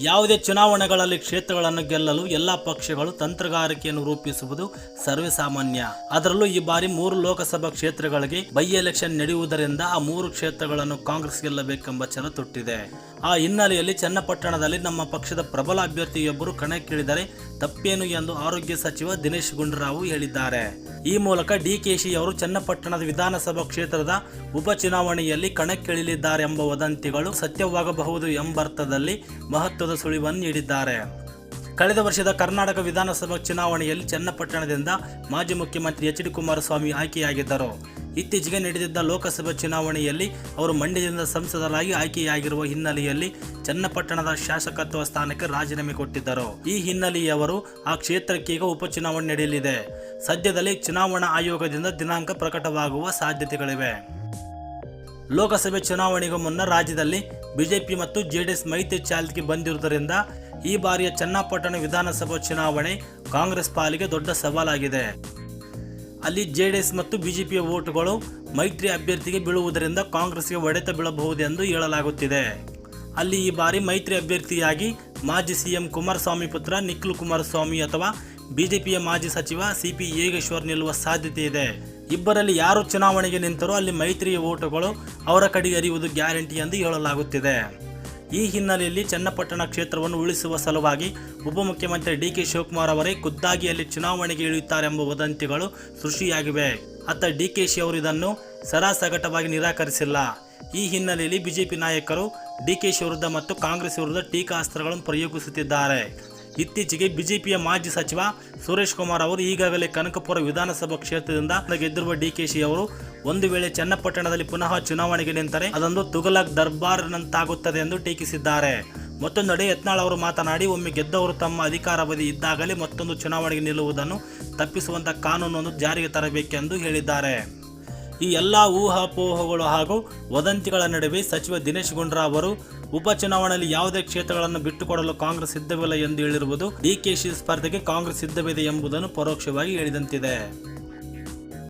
ಯಾವುದೇ ಚುನಾವಣೆಗಳಲ್ಲಿ ಕ್ಷೇತ್ರಗಳನ್ನು ಗೆಲ್ಲಲು ಎಲ್ಲ ಪಕ್ಷಗಳು ತಂತ್ರಗಾರಿಕೆಯನ್ನು ರೂಪಿಸುವುದು ಸರ್ವೇಸಾಮಾನ್ಯ. ಅದರಲ್ಲೂ ಈ ಬಾರಿ ಮೂರು ಲೋಕಸಭಾ ಕ್ಷೇತ್ರಗಳಿಗೆ ಬೈ ಎಲೆಕ್ಷನ್ ನಡೆಯುವುದರಿಂದ ಆ ಮೂರು ಕ್ಷೇತ್ರಗಳನ್ನು ಕಾಂಗ್ರೆಸ್ ಗೆಲ್ಲಬೇಕೆಂಬ ಛಲತೊಟ್ಟಿದೆ ಆ ಹಿನ್ನೆಲೆಯಲ್ಲಿ ಚನ್ನಪಟ್ಟಣದಲ್ಲಿ ನಮ್ಮ ಪಕ್ಷದ ಪ್ರಬಲ ಅಭ್ಯರ್ಥಿಯೊಬ್ಬರು ಕಣಕ್ಕಿಳಿದರೆ ತಪ್ಪೇನು ಎಂದು ಆರೋಗ್ಯ ಸಚಿವ ದಿನೇಶ್ ಗುಂಡೂರಾವ್ ಹೇಳಿದ್ದಾರೆ. ಈ ಮೂಲಕ ಡಿಕೆಶಿ ಅವರು ಚನ್ನಪಟ್ಟಣದ ವಿಧಾನಸಭಾ ಕ್ಷೇತ್ರದ ಉಪಚುನಾವಣೆಯಲ್ಲಿ ಕಣಕ್ಕಿಳಿಯಲಿದ್ದಾರೆ ಎಂಬ ವದಂತಿಗಳು ಸತ್ಯವಾಗಬಹುದು ಎಂಬರ್ಥದಲ್ಲಿ ಮಹತ್ವದ ಸುಳಿವನ್ನು ನೀಡಿದ್ದಾರೆ. ಕಳೆದ ವರ್ಷದ ಕರ್ನಾಟಕ ವಿಧಾನಸಭಾ ಚುನಾವಣೆಯಲ್ಲಿ ಚನ್ನಪಟ್ಟಣದಿಂದ ಮಾಜಿ ಮುಖ್ಯಮಂತ್ರಿ ಎಚ್ ಡಿ ಕುಮಾರಸ್ವಾಮಿ ಆಯ್ಕೆಯಾಗಿದ್ದರು. ಇತ್ತೀಚೆಗೆ ನಡೆದಿದ್ದ ಲೋಕಸಭೆ ಚುನಾವಣೆಯಲ್ಲಿ ಅವರು ಮಂಡ್ಯದಿಂದ ಸಂಸದರಾಗಿ ಆಯ್ಕೆಯಾಗಿರುವ ಹಿನ್ನೆಲೆಯಲ್ಲಿ ಚನ್ನಪಟ್ಟಣದ ಶಾಸಕತ್ವ ಸ್ಥಾನಕ್ಕೆ ರಾಜೀನಾಮೆ ಕೊಟ್ಟಿದ್ದರು. ಈ ಹಿನ್ನೆಲೆಯವರು ಆ ಕ್ಷೇತ್ರಕ್ಕೆ ಈಗ ಉಪಚುನಾವಣೆ ನಡೆಯಲಿದೆ. ಸದ್ಯದಲ್ಲಿ ಚುನಾವಣಾ ಆಯೋಗದಿಂದ ದಿನಾಂಕ ಪ್ರಕಟವಾಗುವ ಸಾಧ್ಯತೆಗಳಿವೆ. ಲೋಕಸಭೆ ಚುನಾವಣೆಗೂ ಮುನ್ನ ರಾಜ್ಯದಲ್ಲಿ ಬಿಜೆಪಿ ಮತ್ತು ಜೆಡಿಎಸ್ ಮೈತ್ರಿ ಚಾಲ್ತಿಗೆ ಬಂದಿರುವುದರಿಂದ ಈ ಬಾರಿಯ ಚನ್ನಪಟ್ಟಣ ವಿಧಾನಸಭಾ ಚುನಾವಣೆ ಕಾಂಗ್ರೆಸ್ ಪಾಲಿಗೆ ದೊಡ್ಡ ಸವಾಲಾಗಿದೆ. ಅಲ್ಲಿ ಜೆಡಿಎಸ್ ಮತ್ತು ಬಿಜೆಪಿಯ ಓಟುಗಳು ಮೈತ್ರಿ ಅಭ್ಯರ್ಥಿಗೆ ಬೀಳುವುದರಿಂದ ಕಾಂಗ್ರೆಸ್ಗೆ ಹೊಡೆತ ಬೀಳಬಹುದೆಂದು ಹೇಳಲಾಗುತ್ತಿದೆ. ಅಲ್ಲಿ ಈ ಬಾರಿ ಮೈತ್ರಿ ಅಭ್ಯರ್ಥಿಯಾಗಿ ಮಾಜಿ ಸಿಎಂ ಕುಮಾರಸ್ವಾಮಿ ಪುತ್ರ ನಿಖಿಲ್ ಕುಮಾರಸ್ವಾಮಿ ಅಥವಾ ಬಿಜೆಪಿಯ ಮಾಜಿ ಸಚಿವ ಸಿ ಪಿ ಯೋಗೇಶ್ವರ್ ನಿಲ್ಲುವ ಸಾಧ್ಯತೆ ಇದೆ. ಇಬ್ಬರಲ್ಲಿ ಯಾರು ಚುನಾವಣೆಗೆ ನಿಂತರೋ ಅಲ್ಲಿ ಮೈತ್ರಿಯ ಓಟುಗಳು ಅವರ ಕಡೆಗೆ ಅರಿಯುವುದು ಗ್ಯಾರಂಟಿ ಎಂದು ಹೇಳಲಾಗುತ್ತಿದೆ. ಈ ಹಿನ್ನೆಲೆಯಲ್ಲಿ ಚನ್ನಪಟ್ಟಣ ಕ್ಷೇತ್ರವನ್ನು ಉಳಿಸುವ ಸಲುವಾಗಿ ಉಪಮುಖ್ಯಮಂತ್ರಿ ಡಿ ಕೆ ಶಿವಕುಮಾರ್ ಅವರೇ ಖುದ್ದಾಗಿ ಅಲ್ಲಿ ಚುನಾವಣೆಗೆ ಇಳಿಯುತ್ತಾರೆಂಬ ವದಂತಿಗಳು ಸೃಷ್ಟಿಯಾಗಿವೆ. ಅತ್ತ ಡಿ ಕೆ ಶಿ ಅವರು ಇದನ್ನು ಸರಾಸಗಟವಾಗಿ ನಿರಾಕರಿಸಿಲ್ಲ. ಈ ಹಿನ್ನೆಲೆಯಲ್ಲಿ ಬಿಜೆಪಿ ನಾಯಕರು ಡಿ ಕೆ ಶಿ ವಿರುದ್ಧ ಮತ್ತು ಕಾಂಗ್ರೆಸ್ ವಿರುದ್ಧ ಟೀಕಾಸ್ತ್ರಗಳನ್ನು ಪ್ರಯೋಗಿಸುತ್ತಿದ್ದಾರೆ. ಇತ್ತೀಚೆಗೆ ಬಿಜೆಪಿಯ ಮಾಜಿ ಸಚಿವ ಸುರೇಶ್ ಕುಮಾರ್ ಅವರು ಈಗಾಗಲೇ ಕನಕಪುರ ವಿಧಾನಸಭಾ ಕ್ಷೇತ್ರದಿಂದ ಗೆದ್ದಿರುವ ಡಿಕೆಶಿ ಅವರು ಒಂದು ವೇಳೆ ಚನ್ನಪಟ್ಟಣದಲ್ಲಿ ಪುನಃ ಚುನಾವಣೆಗೆ ನಿಂತರೆ ಅದೊಂದು ತುಗಲಕ್ ದರ್ಬಾರ್ನಂತಾಗುತ್ತದೆ ಎಂದು ಟೀಕಿಸಿದ್ದಾರೆ. ಮತ್ತೊಂದೆಡೆ ಯತ್ನಾಳ್ ಅವರು ಮಾತನಾಡಿ, ಒಮ್ಮೆ ಗೆದ್ದವರು ತಮ್ಮ ಅಧಿಕಾರಾವಧಿ ಇದ್ದಾಗಲೇ ಮತ್ತೊಂದು ಚುನಾವಣೆಗೆ ನಿಲ್ಲುವುದನ್ನು ತಪ್ಪಿಸುವಂತ ಕಾನೂನನ್ನು ಜಾರಿಗೆ ತರಬೇಕೆಂದು ಹೇಳಿದ್ದಾರೆ. ಈ ಎಲ್ಲ ಊಹಾಪೋಹಗಳು ಹಾಗೂ ವದಂತಿಗಳ ನಡುವೆ ಸಚಿವ ದಿನೇಶ್ ಗುಂಡ್ರಾ ಅವರು ಉಪಚುನಾವಣೆಯಲ್ಲಿ ಯಾವುದೇ ಕ್ಷೇತ್ರಗಳನ್ನು ಬಿಟ್ಟುಕೊಡಲು ಕಾಂಗ್ರೆಸ್ ಸಿದ್ಧವಿಲ್ಲ ಎಂದು ಹೇಳಿರುವುದು ಡಿಕೆಶಿ ಸ್ಪರ್ಧೆಗೆ ಕಾಂಗ್ರೆಸ್ ಸಿದ್ಧವಿದೆ ಎಂಬುದನ್ನು ಪರೋಕ್ಷವಾಗಿ ಹೇಳಿದಂತಿದೆ.